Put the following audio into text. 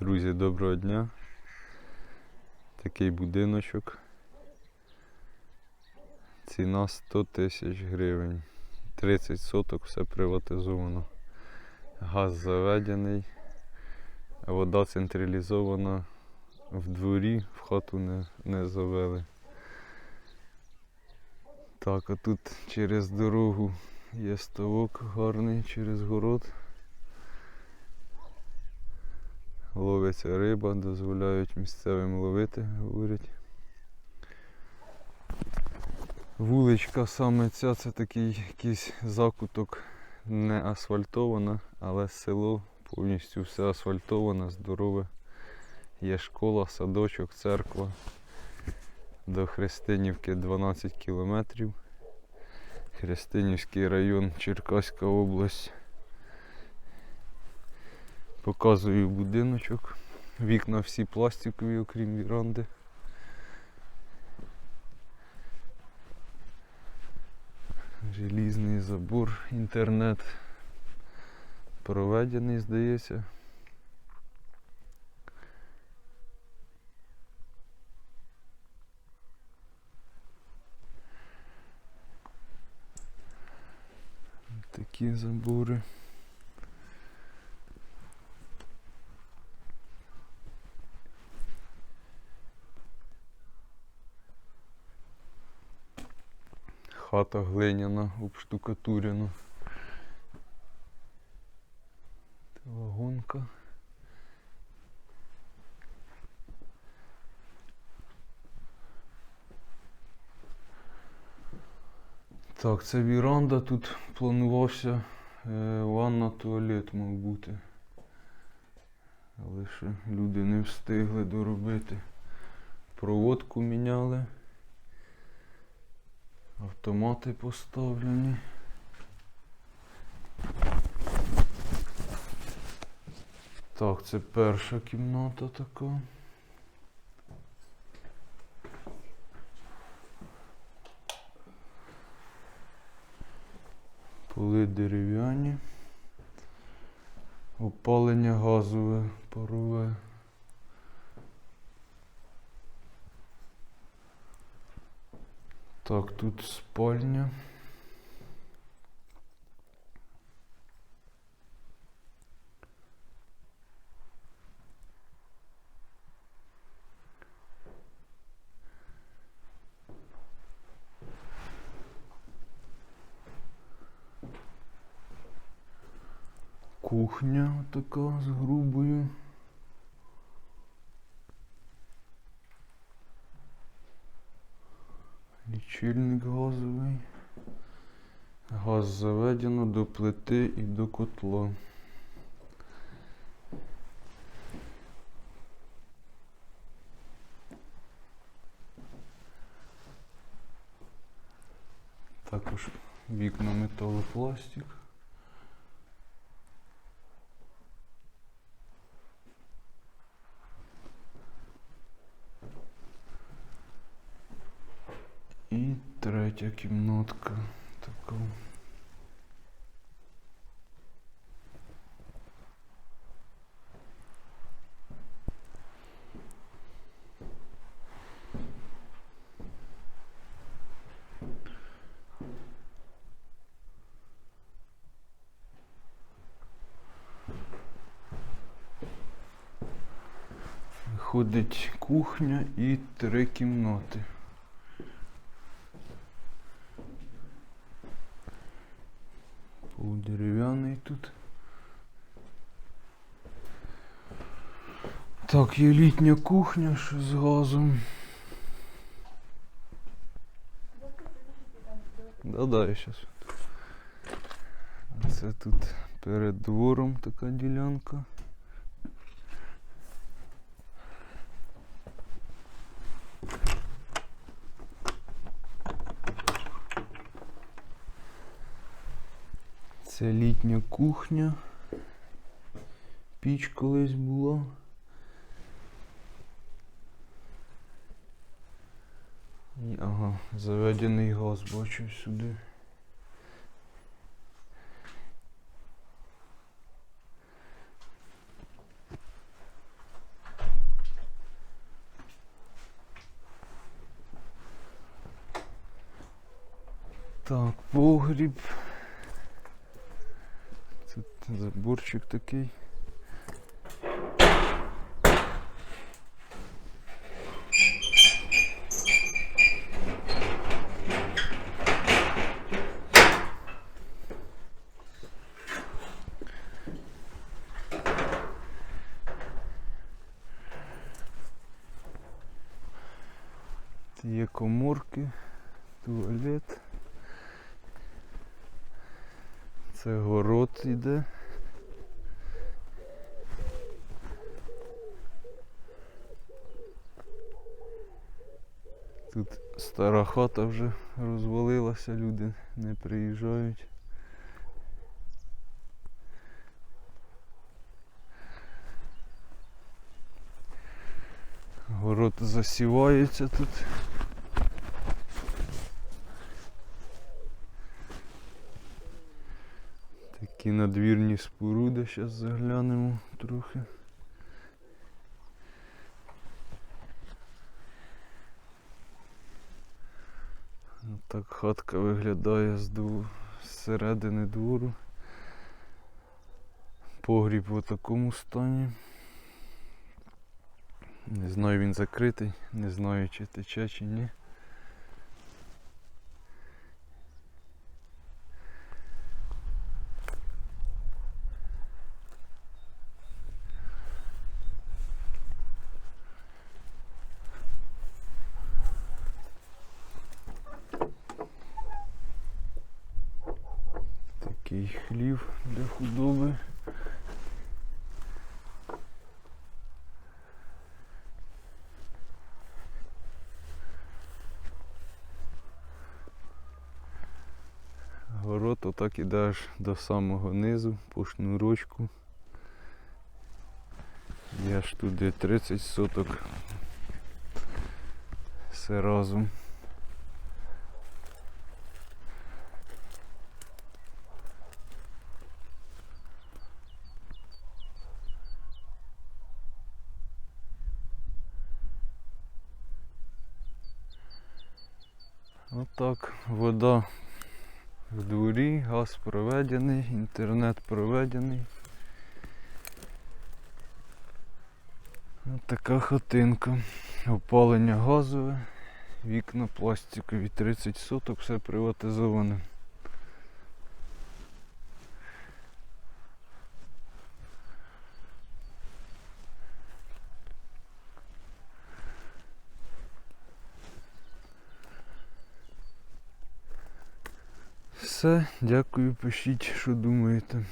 Друзі, доброго дня. Такий будиночок. Ціна 100 тисяч гривень. 30 соток, все приватизовано. Газ заведений, вода централізована в дворі, в хату не, не завели. Так, а тут через дорогу є ставок гарний через город. Ловиться риба, дозволяють місцевим ловити, говорять. Вуличка саме ця, це такий якийсь закуток не асфальтована, але село повністю все асфальтоване, здорове. Є школа, садочок, церква. До Христинівки 12 кілометрів. Христинівський район, Черкаська область. Показую будиночок. Вікна всі пластикові, окрім віранди. Желізний забор, інтернет проведений, здається. Такі забори. Хата глиняна, обштукатурена. Вагонка. Так, це віранда, тут планувався е, ванна, туалет мав бути. Але ще люди не встигли доробити. Проводку міняли. Автомати поставлені. Так, це перша кімната така. Поли дерев'яні. Опалення газове, парове. Так, тут спальня. Кухня така з грубою. Лічильник газовий. Газ заведено до плити і до котла. Також вікна металопластик. І третя кімнатка така. Виходить кухня і три кімнати. Пол дерев'яний тут. Так, є літня кухня що з газом. Да-да, я щас. Це тут перед двором така ділянка. Це літня кухня. Піч колись була. І, ага, заведений газ бачив сюди. Так, погріб. Заборчик такий. Є коморки, туалет. Це город іде. Тут стара хата вже розвалилася, люди не приїжджають. Город засівається тут. Такі надвірні споруди, зараз заглянемо трохи. Так хатка виглядає з, середини двору. Погріб в такому стані. Не знаю він закритий, не знаю чи тече чи ні. Такий хлів для худоби. Город отак іде аж до самого низу по шнурочку. Я ж туди 30 соток. Все разом. Отак, вода в дворі, газ проведений, інтернет проведений. Ось така хатинка. Опалення газове, вікна пластикові, 30 соток, все приватизоване. Все, дякую, пишіть, що думаєте.